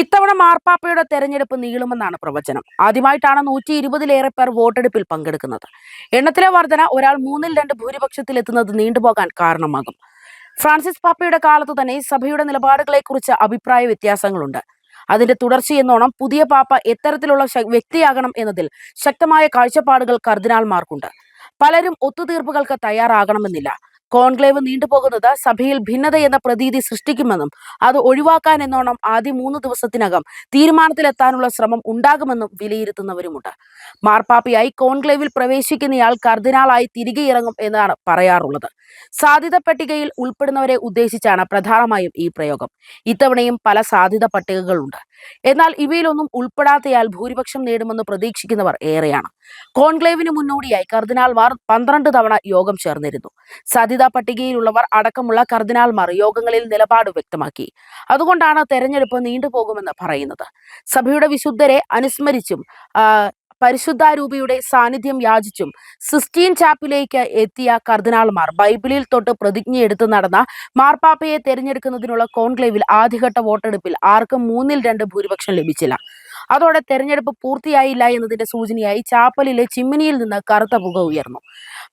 ഇത്തവണ മാർപ്പാപ്പയുടെ തെരഞ്ഞെടുപ്പ് നീളുമെന്നാണ് പ്രവചനം. ആദ്യമായിട്ടാണ് നൂറ്റി ഇരുപതിലേറെ പേർ വോട്ടെടുപ്പിൽ പങ്കെടുക്കുന്നത്. എണ്ണത്തിലെ വർധന ഒരാൾ മൂന്നിൽ രണ്ട് ഭൂരിപക്ഷത്തിൽ എത്തുന്നത് നീണ്ടുപോകാൻ കാരണമാകും. ഫ്രാൻസിസ് പാപ്പയുടെ കാലത്ത് തന്നെ സഭയുടെ നിലപാടുകളെക്കുറിച്ച് അഭിപ്രായ വ്യത്യാസങ്ങളുണ്ട്. അതിന്റെ തുടർച്ചയെന്നോണം പുതിയ പാപ്പ എത്തരത്തിലുള്ള വ്യക്തിയാകണം എന്നതിൽ ശക്തമായ കാഴ്ചപ്പാടുകൾ കർദിനാൾമാർക്കുണ്ട് പലരും ഒത്തുതീർപ്പുകൾക്ക് തയ്യാറാകണമെന്നില്ല. കോൺക്ലേവ് നീണ്ടുപോകുന്നത് സഭയിൽ ഭിന്നത എന്ന പ്രതീതി സൃഷ്ടിക്കുമെന്നും അത് ഒഴിവാക്കാൻ എന്നോണം ആദ്യ മൂന്ന് ദിവസത്തിനകം തീരുമാനത്തിലെത്താനുള്ള ശ്രമം ഉണ്ടാകുമെന്നും വിലയിരുത്തുന്നവരുമുണ്ട്. മാർപ്പാപ്പിയായി കോൺക്ലേവിൽ പ്രവേശിക്കുന്നയാൾ കർദിനാളായി തിരികെ ഇറങ്ങും എന്നാണ് പറയാറുള്ളത്. സാധ്യത പട്ടികയിൽ ഉൾപ്പെടുന്നവരെ ഉദ്ദേശിച്ചാണ് പ്രധാനമായും ഈ പ്രയോഗം. ഇത്തവണയും പല സാധ്യത പട്ടികകളുണ്ട്. എന്നാൽ ഇവയിലൊന്നും ഉൾപ്പെടാത്തയാൽ ഭൂരിപക്ഷം നേടുമെന്ന് പ്രതീക്ഷിക്കുന്നവർ ഏറെയാണ്. കോൺക്ലേവിന് മുന്നോടിയായി കർദിനാൾമാർ പന്ത്രണ്ട് തവണ യോഗം ചേർന്നിരുന്നു. സാധ്യതാ പട്ടികയിലുള്ളവർ അടക്കമുള്ള കർദിനാൾമാർ യോഗങ്ങളിൽ നിലപാട് വ്യക്തമാക്കി. അതുകൊണ്ടാണ് തെരഞ്ഞെടുപ്പ് നീണ്ടുപോകുമെന്ന് പറയുന്നത്. സഭയുടെ വിശുദ്ധരെ അനുസ്മരിച്ചും പരിശുദ്ധാരൂപിയുടെ സാന്നിധ്യം യാചിച്ചും സിസ്റ്റീൻ ചാപ്പിലേക്ക് എത്തിയ കർദിനാൾമാർ ബൈബിളിൽ തൊട്ട് പ്രതിജ്ഞയെടുത്ത് നടന്ന മാർപ്പാപ്പയെ തെരഞ്ഞെടുക്കുന്നതിനുള്ള കോൺക്ലേവിൽ ആദ്യഘട്ട വോട്ടെടുപ്പിൽ ആർക്കും മൂന്നിൽ രണ്ട് ഭൂരിപക്ഷം ലഭിച്ചില്ല. അതോടെ തെരഞ്ഞെടുപ്പ് പൂർത്തിയായില്ല എന്നതിന്റെ സൂചനയായി ചാപ്പലിലെ ചിമ്മിനിയിൽ നിന്ന് കറുത്ത പുക ഉയർന്നു.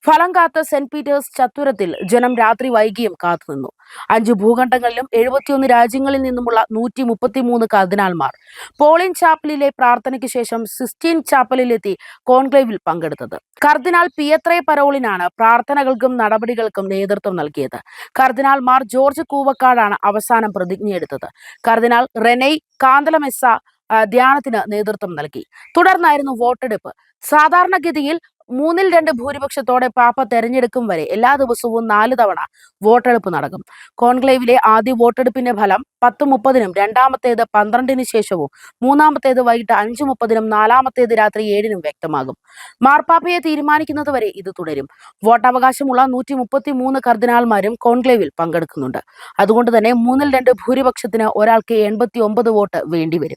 ഫലം കാത്ത സെന്റ് പീറ്റേഴ്സ് ചത്തുരത്തിൽ ജനം രാത്രി വൈകിയും കാത്തുനിന്നു അഞ്ച് ഭൂഖണ്ഡങ്ങളിലും എഴുപത്തിയൊന്ന് രാജ്യങ്ങളിൽ നിന്നുമുള്ള നൂറ്റി മുപ്പത്തിമൂന്ന് കർദിനാൾമാർ പോളിംഗ് ചാപ്പലിലെ പ്രാർത്ഥനയ്ക്ക് ശേഷം സിസ്റ്റീൻ ചാപ്പലിലെത്തി കോൺക്ലേവിൽ പങ്കെടുത്തത്. കർദിനാൾ പിയത്രേ പരോളിനാണ് പ്രാർത്ഥനകൾക്കും നടപടികൾക്കും നേതൃത്വം നൽകിയത്. കർദിനാൾ മാർ ജോർജ് കൂവക്കാടാണ് അവസാനം പ്രതിജ്ഞയെടുത്തത്. കർദിനാൾ റെനൈ കാന്തലമെസ്സ ധ്യാനത്തിന് നേതൃത്വം നൽകി. തുടർന്നായിരുന്നു വോട്ടെടുപ്പ്. സാധാരണഗതിയിൽ മൂന്നിൽ രണ്ട് ഭൂരിപക്ഷത്തോടെ പാപ്പ തെരഞ്ഞെടുക്കും വരെ എല്ലാ ദിവസവും നാല് തവണ വോട്ടെടുപ്പ് നടക്കും. കോൺക്ലേവിലെ ആദ്യ വോട്ടെടുപ്പിന്റെ ഫലം പത്ത് മുപ്പതിനും രണ്ടാമത്തേത് പന്ത്രണ്ടിന് ശേഷവും മൂന്നാമത്തേത് വൈകിട്ട് അഞ്ച് മുപ്പതിനും നാലാമത്തേത് രാത്രി ഏഴിനും വ്യക്തമാകും. മാർപ്പാപ്പയെ തീരുമാനിക്കുന്നത് വരെ ഇത് തുടരും. വോട്ടവകാശമുള്ള നൂറ്റി മുപ്പത്തി മൂന്ന് കർദിനാൾമാരും കോൺക്ലേവിൽ പങ്കെടുക്കുന്നുണ്ട്. അതുകൊണ്ട് തന്നെ മൂന്നിൽ രണ്ട് ഭൂരിപക്ഷത്തിന് ഒരാൾക്ക് എൺപത്തി ഒമ്പത് വോട്ട് വേണ്ടിവരും.